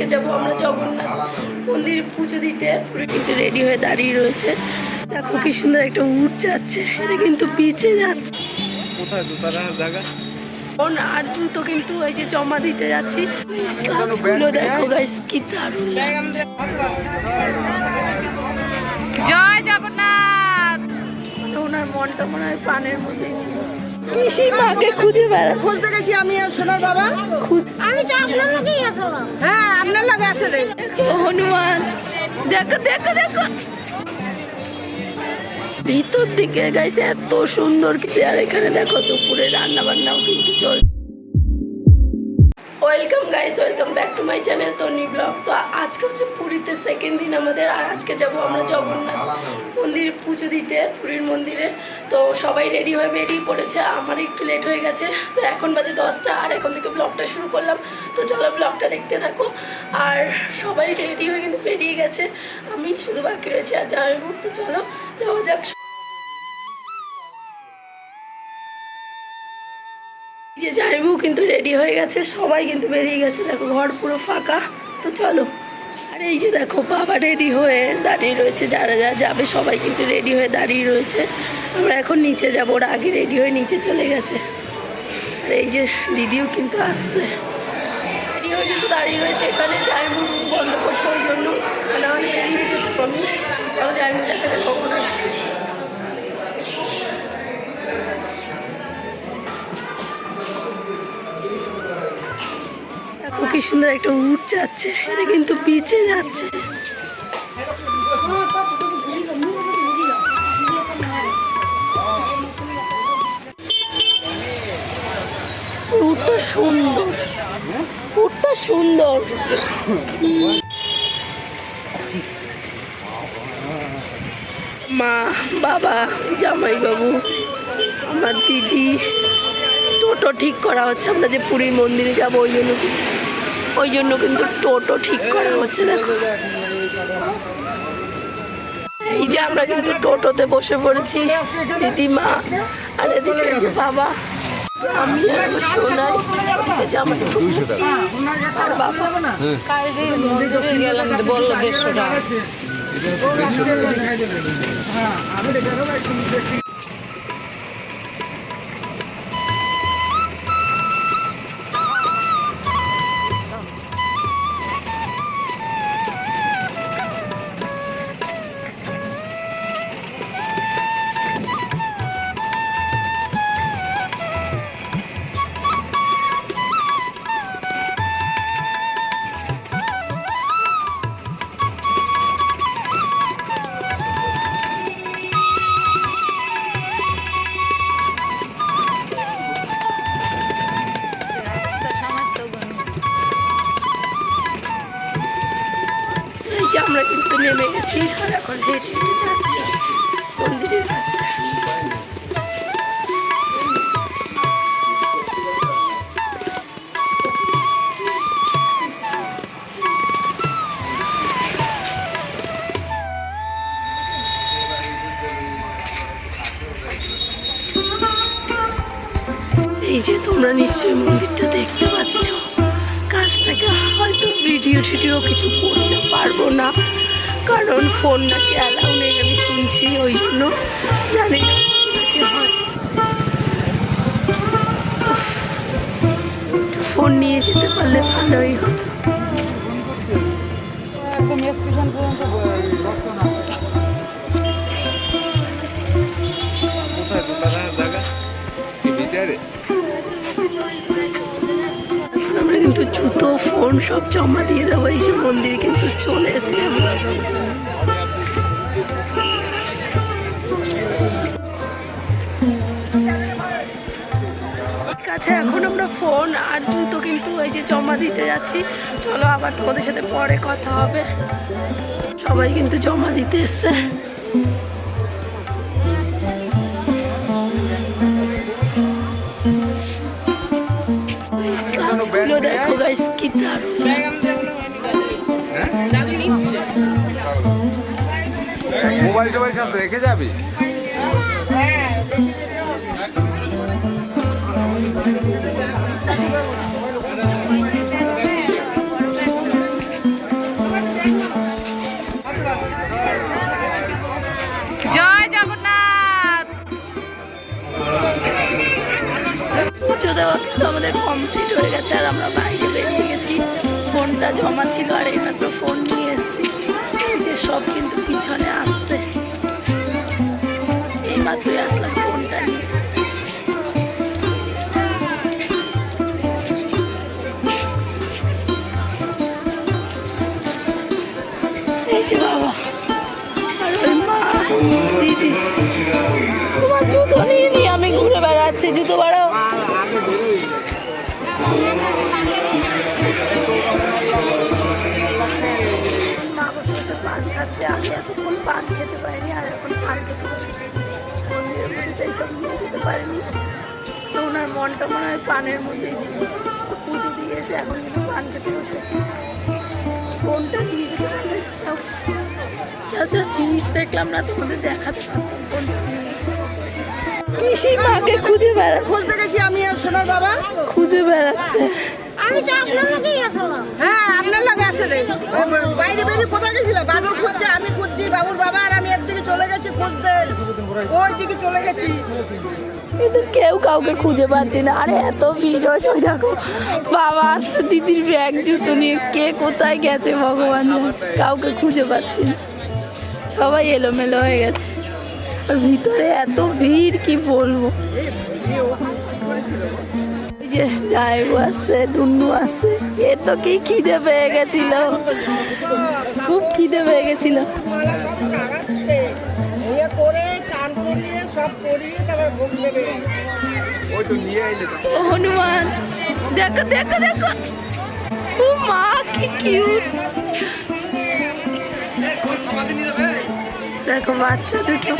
আজকে যাব আমরা জগন্নাথ মন্দির পুজো দিতে। পুরো কিন্তু রেডি হয়ে দাঁড়িয়ে রয়েছে। দেখো কি সুন্দর একটা উঠ যাচ্ছে। এটা কিন্তু বিচে যাচ্ছে। আর জুতো কিন্তু এই যে জমা দিতে যাচ্ছি। গাছগুলো দেখো গাইস কি দারুণ লাগছে। জয় জগন্নাথ! ওনার মনটা মনে হয় পানের মধ্যেই ছিল। পিসি মাকে খুঁজে বেড়াচ্ছে। খুঁজতে গেছি আমি আর সোনার বাবা। আমি তো আপনার লগেই আসলাম হ্যাঁ আপনার লাগে আসলে। হনুমান দেখো দেখো দেখো। ভিতর দিকে গাইছে এত সুন্দর কিছু। আর এখানে দেখো দুপুরে রান্না বান্নাও কিন্তু চল welcome guys welcome back to my channel Toni blog তো আজকে হচ্ছে পুরীতে সেকেন্ড দিন আমাদের আর আজকে যাব আমরা জগন্নাথ। মন্দির পুজো দিতে, পুরীর মন্দিরে। তো সবাই রেডি হয়ে বেরিয়ে পড়েছে। আমার একটু লেট হয়ে গেছে। তো এখন বাজে দশটা, আর এখন থেকে ব্লগটা শুরু করলাম। তো চলো ব্লগটা দেখতে থাকো। আর সবাই রেডি হয়ে কিন্তু বেরিয়ে গেছে। আমি শুধু বাকি রয়েছে আর যাই তো চলো, যাওয়া যাক। যে জামাইবু কিন্তু রেডি হয়ে গেছে। সবাই কিন্তু বেরিয়ে গেছে। দেখো ঘর পুরো ফাঁকা। তো চলো। আর এই যে দেখো, বাবা রেডি হয়ে দাঁড়িয়ে রয়েছে, যারা যারা যাবে সবাই কিন্তু রেডি হয়ে দাঁড়িয়ে রয়েছে। আমরা এখন নিচে যাব, ওরা আগে রেডি হয়ে নিচে চলে গেছে। আর এই যে দিদিও কিন্তু আসছে। রেডি হয়ে কিন্তু দাঁড়িয়ে রয়েছে এখানে যাই রুম বন্ধ করছে ওই জন্য। আমি বেরিয়ে যেতে পারি চলো জামাইবু দেখা যায় কখন আসছে। দেখো কি সুন্দর একটা উঠ যাচ্ছে। এটা কিন্তু বিচে যাচ্ছে। উঠটা সুন্দর। উঠটা সুন্দর। মা, বাবা, জামাইবাবু, আমার দিদি, টোটো ঠিক করা হচ্ছে। আমরা যে পুরীর মন্দিরে যাব ওই জন্য। ওই জন্য কিন্তু টোটো ঠিক করা হচ্ছে দেখো। এই যে আমরা কিন্তু টোটোতে বসে পড়েছি দিদিমা আর এদিকে বাবা। আমি সোনাই আর বাবা। গেলাম বলল দেড়শো টাকা। নেমে গেছি। আর এখন হেঁটে হেঁটে যাচ্ছি এই যে তোমরা নিশ্চয়ই মন্দিরটা দেখতে পাচ্ছ। কাছ থেকে হয়তো ভিডিও টিডিও কিছু করতে পারব না। কারণ ফোন নাকি অ্যালাউ নেই আমি শুনছি ওই জন্য। জানি না ফোন নিয়ে যেতে পারলে ভালোই হতো। আমরা কিন্তু জুতো ফোন সব জমা দিয়ে দেবো এই যে মন্দির ফোন আর জুতো কিন্তু এই যে জমা দিতে যাচ্ছি। চলো আবার তোমাদের সাথে পরে কথা হবে। সবাই কিন্তু জমা দিতে এসছে। গাছগুলো দেখো গাইস কি দারুণ মোবাইল টোবাইল সব রেখে যাবি? জমা ছিল আর এইমাত্র ফোন নিয়ে এসেছি। যে সব কিন্তু পিছনে আসছে। এইমাত্রই আসলাম ফোনটা নিয়ে বাবা। জুতো নিয়ে নিয়ে আমি ঘুরে বেড়াচ্ছি, জুতো বাড়াও। মনে হয় পানের মধ্যেই ছিল। পুজো দিয়ে এসে এখন কিন্তু পান খেতে বসেছি। ফোনটা যাও। যা যা জিনিস দেখলাম না তোমাদের দেখাতে পারতাম ফোনটা নিয়ে মাকে খুঁজে বেড়াচ্ছে। খুঁজতে গেছি আমি আর সোনার বাবা। খুঁজে বেড়াচ্ছে। হ্যাঁ আপনার লাগে আসলে ও বাইরে কোথায় গেছিল? বাবুর খুঁজছে আমি খুঁজছি বাবুর বাবা আর আমি একদিকে চলে গেছি খুঁজতে। ওই দিকে চলে গেছি। কিন্তু কেউ কাউকে খুঁজে পাচ্ছি না। আরে এত ভিড় হয়েছে ওই দেখো, বাবা আসছে, দিদির ব্যাগ, জুতো নিয়ে। কে কোথায় গেছে ভগবান কাউকে খুঁজে পাচ্ছি না। সবাই এলোমেলো হয়ে গেছে। আর ভিতরে এত ভিড়, কি বলব? যে জায়গু আসছে ডুন্নু আসছে। এ তো কি খিদে পেয়ে গেছিল। খুব খিদে পেয়ে গেছিল। চান সব করিয়ে তারপর ভোগ দেবে। ওই তো নিয়ে আইলে ও হনুমান দেখো দেখো দেখো। ও মা কি কিউট দেখো বাচ্চা দুটো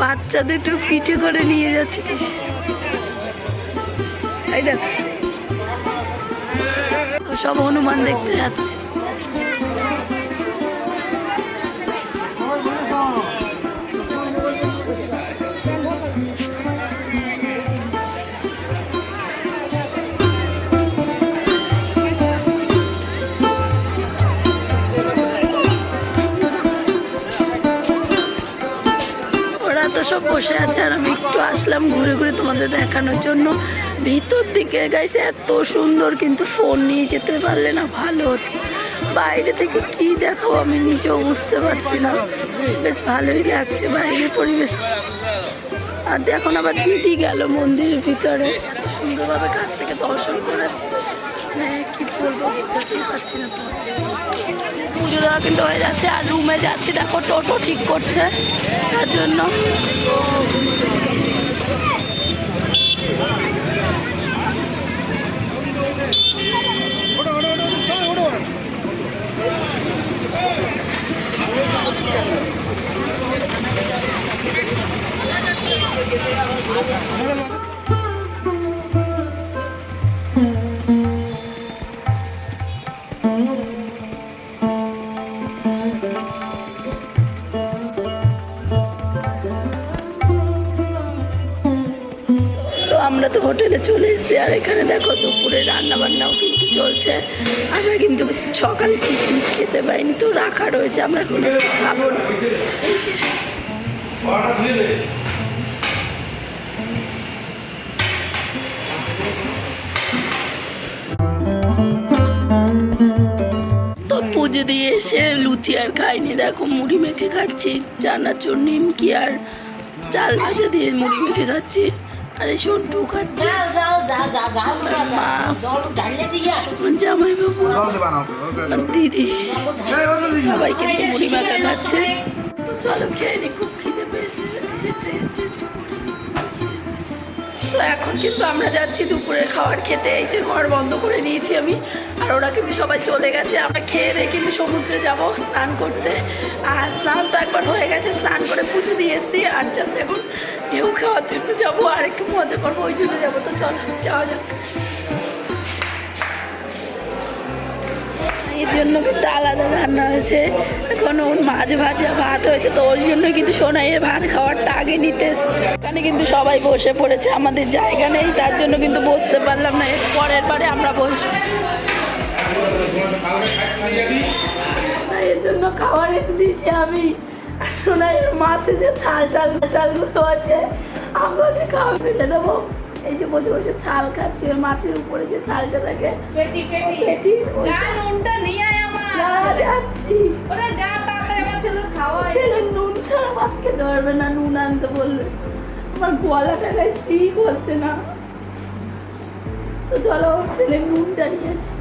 বাচ্চা দুটো পিঠে করে নিয়ে যাচ্ছে এই দেখো। সব হনুমান দেখতে যাচ্ছে। সব বসে আছে আর আমি একটু আসলাম ঘুরে ঘুরে তোমাদের দেখানোর জন্য। ভিতর দিকে গাইছে এত সুন্দর কিন্তু ফোন নিয়ে যেতে পারলে না ভালো হতো। বাইরে থেকে কি দেখাবো আমি নিজেও বুঝতে পারছি না। বেশ ভালোই লাগছে বাইরের পরিবেশটা। আর দেখুন আবার দিদি গেল মন্দিরের ভিতরে। সুন্দরভাবে কাছ থেকে দর্শন করেছি হ্যাঁ কি বলব, বুঝতেই পারছি না পুজো কিন্তু হয়ে যাচ্ছে আর রুমে যাচ্ছি দেখো টোটো ঠিক করছে তার জন্য। আমরা তো হোটেলে চলে এসেছি, আর এখানে দেখো দুপুরে রান্না বান্নাও কিন্তু চলছে। আমরা কিন্তু সকাল টিফিন খেতে পাইনি, তো রাখা রয়েছে, আমরা খাব। পুজো দিয়ে এসে লুচি আর খাইনি, দেখো মুড়ি মেখে খাচ্ছি, চানাচুর, নিমকি আর চাল ভাজা দিয়ে মুড়ি মেখে খাচ্ছি। আর সন্টু খাচ্ছে জামাই বাবু দিদি। সবাই কিন্তু মুড়ি মাখা খাচ্ছে। তো চলো খেয়ে নি খুব খিদে পেয়েছে। এসে ড্রেস চেঞ্জ করে। তো এখন কিন্তু আমরা যাচ্ছি দুপুরের খাবার খেতে। এই যে ঘর বন্ধ করে নিয়েছি আমি। আর ওরা কিন্তু সবাই চলে গেছে। আমরা খেয়ে দিয়ে কিন্তু সমুদ্রে যাব স্নান করতে। আর স্নান তো একবার হয়ে গেছে। স্নান করে পুজো দিয়ে এসেছি। আর জাস্ট এখন ঢেউ খাওয়ার জন্য যাব। আর একটু মজা করব। ওই জন্য যাব। তো চল, যাওয়া যাক। এর জন্য কিন্তু আলাদা রান্না হয়েছে। এখন ওর মাছ ভাজা ভাত হয়েছে, তো ওর জন্য কিন্তু সোনাইয়ের ভাত খাওয়ারটা আগে নিতে। এখানে কিন্তু সবাই বসে পড়েছে, আমাদের জায়গা নেই, তার জন্য কিন্তু বসতে পারলাম না। এর পরের পরে আমরা বসবো। এর জন্য খাবার দিয়েছি আমি। সোনাইয়ের মাছে যে ছাল টাল টালগুলো আছে আমি হচ্ছে খাওয়া ফেলে দেবো। এই যে বসে বসে ছাল খাচ্ছে মাছের উপরে যে ছালটা থাকে পেটি পেটি। পেটি যা নুনটা নিয়ে আয় আমার। যা যাচ্ছি। ওরে যা তাড়াতাড়ি আমার ছেলে খাওয়াই ছেলে নুন ছাড়া ভাত খেতে পারবে না নুন আনতে বললে আমার গলাটা গায়ে ঠিক হচ্ছে না। তো চলো ওর ছেলে নুনটা নিয়ে আসি।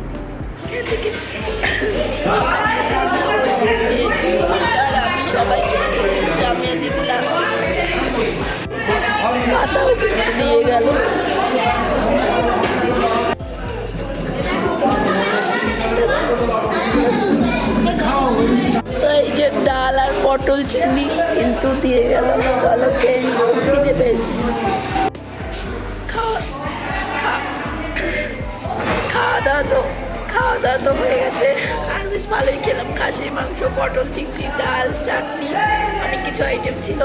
সবাই চলে গেছি আমি দিদি লাস্টে কেটে দিয়ে গেল তো এই যে ডাল আর পটল চিংড়ি কিন্তু দিয়ে গেল। চলো খেয়ে খিদে পেয়েছি। খাওয়া খাওয়া দাওয়া তো খাওয়া দাওয়া তো হয়ে গেছে। আর বেশ ভালোই খেলাম। খাসির মাংস, পটল, চিংড়ি, ডাল, চাটনি, অনেক কিছু আইটেম ছিল।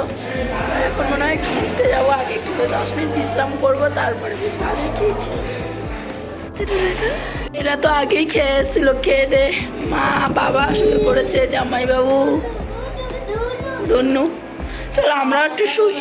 এখন মনে হয় একটু ঘুরতে যাব আগে। একটু দশ মিনিট বিশ্রাম করব, তারপরে বেশ ভালোই খেয়েছি। এরা তো আগেই খেয়ে এসেছিল, খেয়ে দে। মা, বাবা শুয়ে পড়েছে, জামাইবাবু ধন্য চলো আমরা একটু শুই।